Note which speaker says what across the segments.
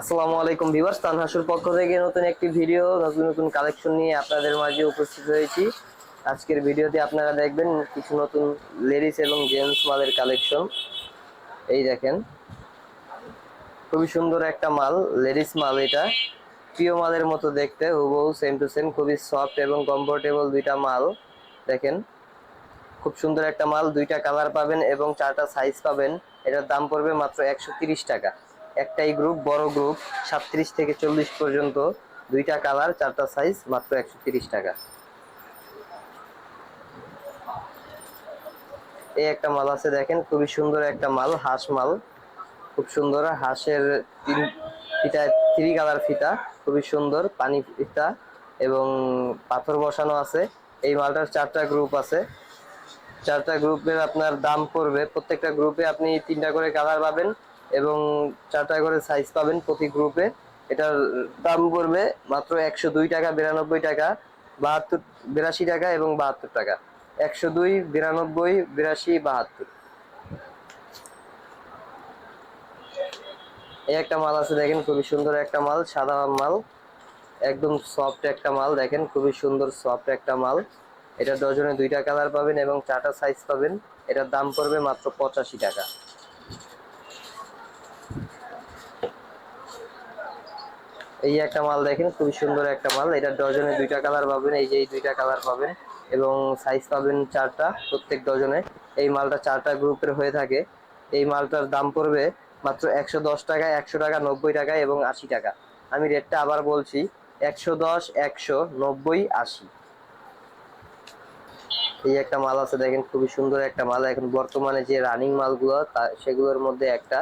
Speaker 1: আসসালামু আলাইকুম ভিউয়ার্স, তানহাসুর পক্ষ থেকে নতুন একটি ভিডিও, নতুন নতুন কালেকশন নিয়ে আপনাদের মাঝে উপস্থিত হয়েছি। আজকের ভিডিওতে আপনারা দেখবেন কিছু নতুন লেডিস এবং জেন্টস মালের কালেকশন এই দেখেন, খুবই সুন্দর একটা মাল লেডিস মাল এটা। প্রিয় মালের মতো দেখতে, হুবহু সেম টু সেম খুবই সফট এবং কমফোর্টেবল দুইটা মাল। দেখেন, খুব সুন্দর একটা মাল, দুইটা কালার পাবেন এবং চারটা সাইজ পাবেন। এটার দাম পড়বে মাত্র একশো টাকা। একটাই গ্রুপ বড় গ্রুপ সাতত্রিশ থেকে চল্লিশ পর্যন্ত দুইটা কালার চারটা সাইজ মাত্র একশো টাকা। এই একটা মাল আছে দেখেন, খুবই সুন্দর একটা মাল, হাঁস মাল। খুব সুন্দর, হাঁসের তিন ফিতা থ্রি কালার ফিতা, খুবই সুন্দর, পানি ফিতা এবং পাথর বসানো আছে। এই মালটার চারটা গ্রুপ আছে। চারটা গ্রুপের আপনার দাম পড়বে, প্রত্যেকটা গ্রুপে আপনি তিনটা করে কালার পাবেন। এবং চারটা করে সাইজ পাবেন প্রতি গ্রুপে এটার দাম পড়বে মাত্র একশো দুই টাকা, বিরানব্বই টাকা, বাহাত্তর, বিরাশি টাকা এবং বাহাত্তর টাকা। একশো দুই, বিরানব্বই, বিরাশি, বাহাত্তর। এই একটা মাল আছে দেখেন, খুবই সুন্দর একটা মাল, সাদা মাল। একদম সফট একটা মাল দেখেন, খুবই সুন্দর সফট একটা মাল। এটা ডজনে দুইটা কালার পাবেন এবং চারটা সাইজ পাবেন। এটার দাম পড়বে মাত্র পঁচাশি টাকা। এই একটা মাল দেখেন, খুবই সুন্দর একটা মাল। এটা ডজনে দুইটা কালার পাবেন, এই যে এই দুইটা কালার পাবেন, এবং সাইজ পাবেন চারটা, প্রত্যেক ডজনে। এই মালটা চারটা গ্রুপের হয়ে থাকে। এই মালটার দাম পড়বে মাত্র একশো দশ টাকা, একশো টাকা, নব্বই টাকা এবং আশি টাকা। আমি রেটটা আবার বলছি, একশো দশ, একশো, নব্বই, আশি। এই একটা মাল আছে, দেখেন, খুবই সুন্দর একটা মাল। এখন বর্তমানে যে রানিং মালগুলো সেগুলোর মধ্যে একটা।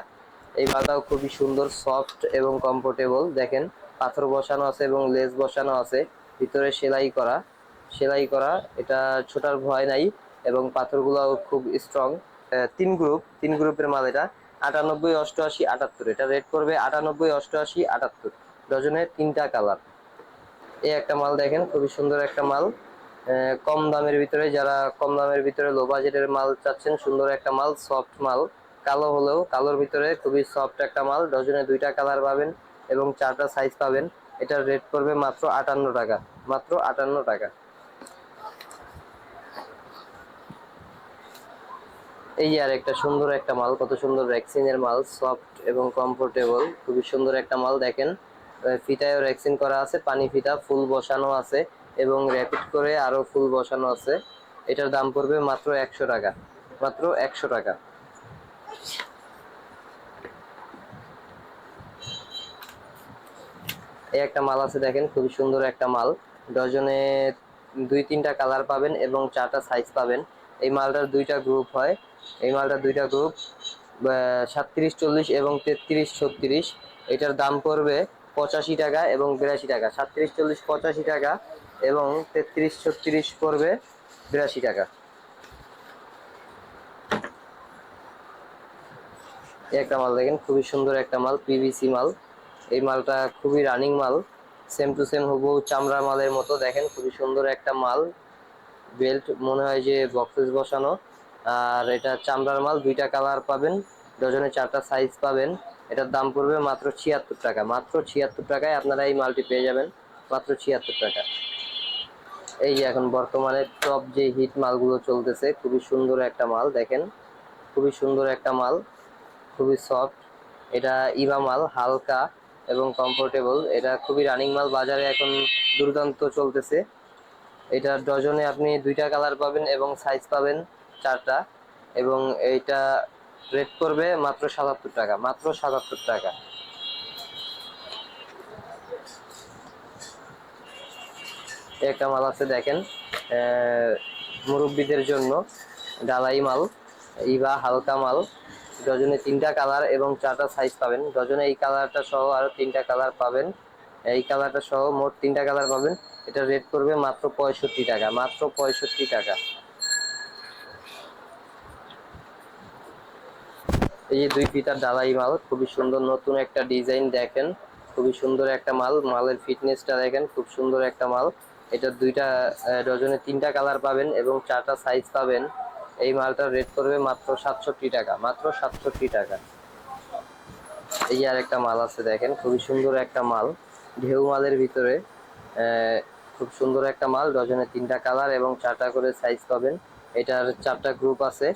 Speaker 1: এই মালটাও খুবই সুন্দর সফট এবং কমফোর্টেবল দেখেন। পাথর বসানো আছে এবং লেস বসানো আছে। ভিতরে সেলাই করা। সেলাই করা, এটা ছোটার ভয় নাই এবং পাথরগুলো খুব স্ট্রং তিন গ্রুপ তিন গ্রুপের মাল এটা। আটানব্বই, অষ্টআশি, আটাত্তর। এটা রেট করবে আটানব্বই, অষ্টআশি, আটাত্তর। ডজনের তিনটা কালার এই একটা মাল দেখেন, খুবই সুন্দর একটা মাল। কম দামের ভিতরে, যারা কম দামের ভিতরে লো বাজেটের মাল চাচ্ছেন, সুন্দর একটা মাল সফট মাল। কালো হলেও, কালোর ভিতরে খুবই সফট একটা মাল। ডজনে দুইটা কালার পাবেন। এবং চারটা সাইজ পাবেন। এটার রেট পড়বে মাত্র আটান্ন টাকা। মাত্র আটান্ন টাকা। এই আর একটা সুন্দর একটা মাল কত সুন্দর রেক্সিনের মাল সফট এবং কমফোর্টেবল খুবই সুন্দর একটা মাল দেখেন। আহ, ফিতায়ও রেক্সিন করা আছে পানি ফিতা ফুল বসানো আছে এবং র্যাপিড করে আরও ফুল বসানো আছে। এটার দাম পড়বে মাত্র একশো টাকা। মাত্র একশো টাকা। এই একটা মাল আছে দেখেন, খুবই সুন্দর একটা মাল। ডজনে দুই তিনটা কালার পাবেন এবং চারটা সাইজ পাবেন। এই মালটার দুইটা গ্রুপ হয়। এই মালটার দুইটা গ্রুপ সাতত্রিশ, চল্লিশ এবং তেত্রিশ, ছত্রিশ। এটার দাম পড়বে পঁচাশি টাকা এবং বিরাশি টাকা। সাতত্রিশ, চল্লিশ, পঁচাশি টাকা এবং তেত্রিশ, ছত্রিশ পড়বে বিরাশি টাকা। একটা মাল দেখেন, খুবই সুন্দর একটা মাল পিভিসি মাল। এই মালটা খুবই রানিং মাল সেম টু সেম হুবহু চামড়া মালের মতো, দেখেন খুবই সুন্দর একটা মাল। বেল্ট মনে হয় যে বক্সেস বসানো। আর এটা চামড়ার মাল, দুইটা কালার পাবেন ডজনে চারটা সাইজ পাবেন। এটার দাম পড়বে মাত্র ছিয়াত্তর টাকা। মাত্র ছিয়াত্তর টাকায় আপনারা এই মালটি পেয়ে যাবেন, মাত্র ছিয়াত্তর টাকা। এই যে এখন বর্তমানে টপ যে হিট মালগুলো চলতেছে, খুবই সুন্দর একটা মাল, দেখেন। খুবই সুন্দর একটা মাল, খুবই সফট এটা ইভা মাল, হালকা। এবং কমফোর্টেবল এটা খুবই রানিং মাল, বাজারে এখন দুর্দান্ত চলতেছে। এটা ডজনে আপনি দুইটা কালার পাবেন এবং সাইজ পাবেন চারটা এবং এইটা রেট করবে মাত্র সাতাত্তর টাকা, মাত্র সাতাত্তর টাকা। একটা মাল আছে দেখেন মুরব্বীদের জন্য ডালাই মাল, ইভা হালকা মাল। ডজনে তিনটা কালার এবং চারটা সাইজ পাবেন। ডজনে এই কালারটা সহ আরও তিনটা কালার পাবেন। এই কালারটা সহ মোট তিনটা কালার পাবেন। এটা রেট করবে মাত্র পঁয়ষট্টি টাকা, মাত্র পঁয়ষট্টি টাকা। এই যে দুই ফিতার ডালাই মাল, খুবই সুন্দর নতুন একটা ডিজাইন দেখেন। খুবই সুন্দর একটা মাল, মালের ফিটনেসটা দেখেন, খুব সুন্দর একটা মাল। এটা দুইটা ডজনে তিনটা কালার পাবেন এবং চারটা সাইজ পাবেন। এই মালটার রেট করবে মাত্র সাতষট্টি টাকা, মাত্র সাতষট্টি টাকা। এই আর একটা মাল আছে দেখেন, খুবই সুন্দর একটা মাল। ঢেউ মালের ভিতরে খুব সুন্দর একটা মাল, ডজনে তিনটা কালার এবং চারটা করে সাইজ পাবেন। এটার চারটা গ্রুপ আছে,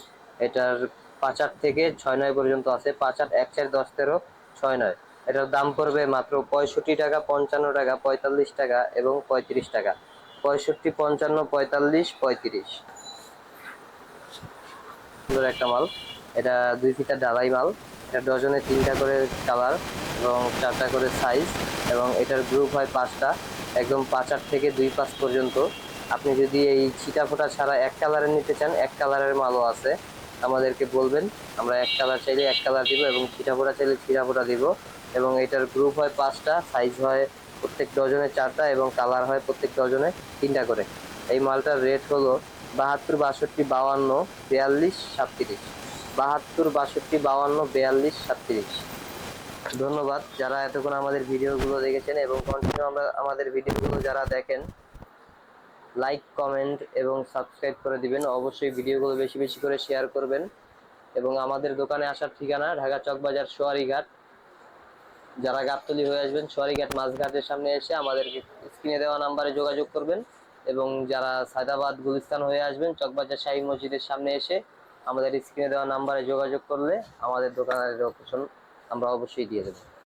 Speaker 1: এটার পাঁচ আট থেকে ছয় নয় পর্যন্ত আছে, পাঁচ আট, এক চার, দশ তেরো, ছয় নয়। এটার দাম পড়বে মাত্র পঁয়ষট্টি টাকা, পঞ্চান্ন টাকা, পঁয়তাল্লিশ টাকা এবং পঁয়ত্রিশ টাকা। পঁয়ষট্টি, পঞ্চান্ন, পঁয়তাল্লিশ, পঁয়ত্রিশ। সুন্দর একটা মাল। এটা দুই ফিটার ডালাই মাল। এটা ডজনে তিনটা করে কালার এবং চারটা করে সাইজ এবং এটার গ্রুপ হয় পাঁচটা। একদম পাঁচ আট থেকে দুই পাঁচ পর্যন্ত। আপনি যদি এই ছিটা ফোটা ছাড়া এক কালারের নিতে চান, এক কালারের মালও আছে। আমাদেরকে বলবেন, আমরা এক কালার চাইলে এক কালার দিব এবং ছিটা ফোটা চাইলে ছিটা ফোটা দিব। এবং এটার গ্রুপ হয় পাঁচটা সাইজ হয় প্রত্যেক ডজনে চারটা এবং কালার হয় প্রত্যেক ডজনে তিনটা করে। এই মালটার রেট হলো বাহাত্তর, বাষট্টি বাউান্ন বিয়াল্লিশ, সাতত্রিশ। বাহাত্তর, বাষট্টি বাউান্ন বিয়াল্লিশ, সাতত্রিশ। ধন্যবাদ যারা এতক্ষণ আমাদের ভিডিওগুলো দেখেছেন এবং কন্টিনিউ আমরা আমাদের ভিডিওগুলো যারা দেখেন লাইক কমেন্ট এবং সাবস্ক্রাইব করে দিবেন। অবশ্যই ভিডিওগুলো বেশি বেশি করে শেয়ার করবেন। এবং আমাদের দোকানে আসার ঠিকানা ঢাকা চকবাজার সোয়ারিঘাট। যারা গাবতলি হয়ে আসবেন, সোয়ারিঘাট মাছঘাটের সামনে এসে আমাদেরকে স্ক্রিনে দেওয়া নাম্বারে যোগাযোগ করবেন। এবং যারা সায়দাবাদ গুলিস্তান হয়ে আসবেন, চকবাজার শাহী মসজিদের সামনে এসে আমাদের স্ক্রিনে দেওয়া নাম্বারে যোগাযোগ করলে আমাদের দোকানের লোকেশন আমরা অবশ্যই দিয়ে দেবো।